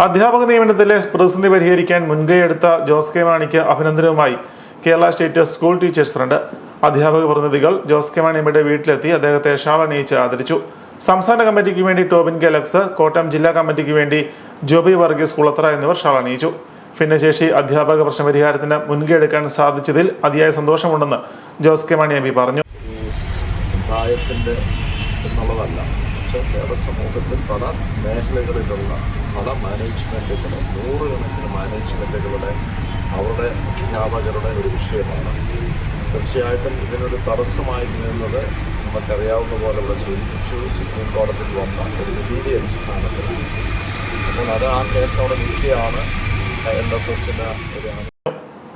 അധ്യാപക നിയമനത്തിലെ പ്രതിസന്ധി പരിഹരിക്കാൻ മുൻകൈയെടുത്ത ജോസ് കെ മാണിക്ക് അഭിനന്ദനവുമായി Kerala state school teachers front. അധ്യാപക പ്രതിനിധികൾ ജോസ് കെ മാണിയുടെ വീട്ടിലെത്തി അദ്ദേഹത്തെ ഷാൾ അണിയിച്ച് ആദരിച്ചു. സംസ്ഥാന കമ്മിറ്റിക്ക് വേണ്ടി ടോബിൻ കെ ലക്സ് കോട്ടയം ജില്ലാ കമ്മിറ്റിക്ക് വേണ്ടി ജോബി വർഗീസ് കുളത്തറ എന്നിവർ ഷാൾ അണിയിച്ചു. ഭിന്നശേഷി അധ്യാപക പ്രശ്ന പരിഹാരത്തിന് മുൻകൈ എടുക്കാൻ സാധിച്ചതിൽ അതിയായ സന്തോഷമുണ്ടെന്ന് Jose K Mani M P പറഞ്ഞു പക്ഷേ കേരള സമൂഹത്തിൽ പല മേഖലകളിലുള്ള പല മാനേജ്മെന്റുകൾ നൂറുകണക്കിന് മാനേജ്മെന്റുകളുടെ അവരുടെ അധ്യാപകരുടെ ഒരു വിഷയമാണ്. തീർച്ചയായിട്ടും ഇതിനൊരു തടസ്സമായി നിന്നത് നമുക്കറിയാവുന്ന പോലെ ഇവിടെ സൂചിപ്പിച്ചു സുപ്രീം കോടതിയിൽ വന്ന ഒരു വിധിയുടെ അടിസ്ഥാനത്തിൽ. അപ്പോൾ അത് ആ കേസ് അവിടെ നിൽക്കുകയാണ്. എൻ എസ് എസിന് ഒരു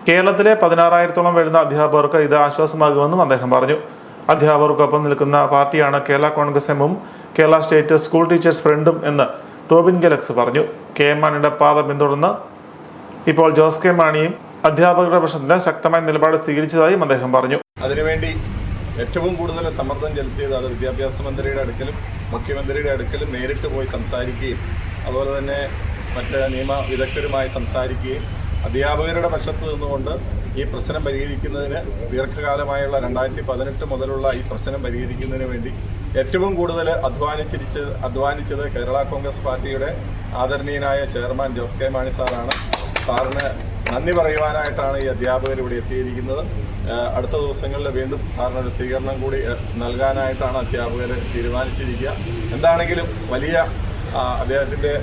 കേരളത്തിലെ പതിനാറായിരത്തോളം വരുന്ന അധ്യാപകർക്ക് ഇത് ആശ്വാസമാകുമെന്നും അദ്ദേഹം പറഞ്ഞു. അധ്യാപകർക്കൊപ്പം നിൽക്കുന്ന പാർട്ടിയാണ് കേരള കോൺഗ്രസ് എമ്മും കേരള സ്റ്റേറ്റ് സ്കൂൾ ടീച്ചേഴ്സ് ഫ്രണ്ടും എന്ന് ടോബിൻ ഗലക്സ് പറഞ്ഞു. കെ എം മാണിയുടെ പാത പിന്തുടർന്ന് ഇപ്പോൾ ജോസ് കെ മാണിയും അധ്യാപകരുടെ പ്രശ്നത്തിന് ശക്തമായ നിലപാട് സ്വീകരിച്ചതായും അദ്ദേഹം പറഞ്ഞു. അതിനുവേണ്ടി ഏറ്റവും കൂടുതൽ സമ്മർദ്ദം ചെലുത്തിയത് അത് വിദ്യാഭ്യാസ മന്ത്രിയുടെ അടുക്കലും മുഖ്യമന്ത്രിയുടെ അടുക്കലും നേരിട്ട് പോയി സംസാരിക്കുകയും അതുപോലെ തന്നെ മറ്റ് നിയമ വിദഗ്ധരുമായി സംസാരിക്കുകയും അധ്യാപകരുടെ പക്ഷത്ത് നിന്നുകൊണ്ട് ഈ പ്രശ്നം പരിഹരിക്കുന്നതിന് ദീർഘകാലമായുള്ള രണ്ടായിരത്തി പതിനെട്ട് മുതലുള്ള ഈ പ്രശ്നം പരിഹരിക്കുന്നതിന് വേണ്ടി ഏറ്റവും കൂടുതൽ അധ്വാനിച്ചിരിച്ച് അധ്വാനിച്ചത് കേരള കോൺഗ്രസ് പാർട്ടിയുടെ ആദരണീയനായ ചെയർമാൻ ജോസ് കെ മാണി സാറാണ്. സാറിന് നന്ദി പറയുവാനായിട്ടാണ് ഈ അധ്യാപകർ ഇവിടെ എത്തിയിരിക്കുന്നത്. അടുത്ത ദിവസങ്ങളിൽ വീണ്ടും സാറിന് ഒരു സ്വീകരണം കൂടി നൽകാനായിട്ടാണ് അധ്യാപകർ തീരുമാനിച്ചിരിക്കുക. എന്താണെങ്കിലും വലിയ അദ്ദേഹത്തിന്റെ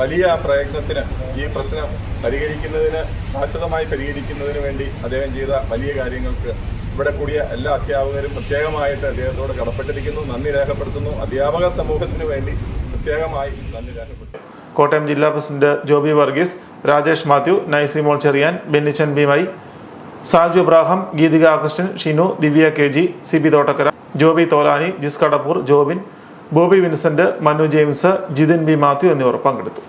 വലിയ പ്രയത്നത്തിന് ഈ പ്രശ്നം പരിഹരിക്കുന്നതിന് ശാശ്വതമായി പരിഹരിക്കുന്നതിന് വേണ്ടി അദ്ദേഹം ചെയ്ത വലിയ കാര്യങ്ങൾക്ക് ഇവിടെ കൂടിയ എല്ലാ അധ്യാപകരും പ്രത്യേകമായിട്ട് അദ്ദേഹത്തോട് കടപ്പെട്ടിരിക്കുന്നു നന്ദി രേഖപ്പെടുത്തുന്നു. അധ്യാപക സമൂഹത്തിന് വേണ്ടി പ്രത്യേകമായി നന്ദി രേഖപ്പെടുത്തുന്നു. കോട്ടയം ജില്ലാ president Joby Varghese Rajesh Mathew നൈസിമോൾ Cherian Bennichan ബിമായി Saju Abraham Geethika Augustine Shinu Divya K G C B Thottakkara Joby Tholani Jis Kadappoor Jobin Bobby Vincent Manu James Jithin B Mathew എന്നിവർ പങ്കെടുത്തു.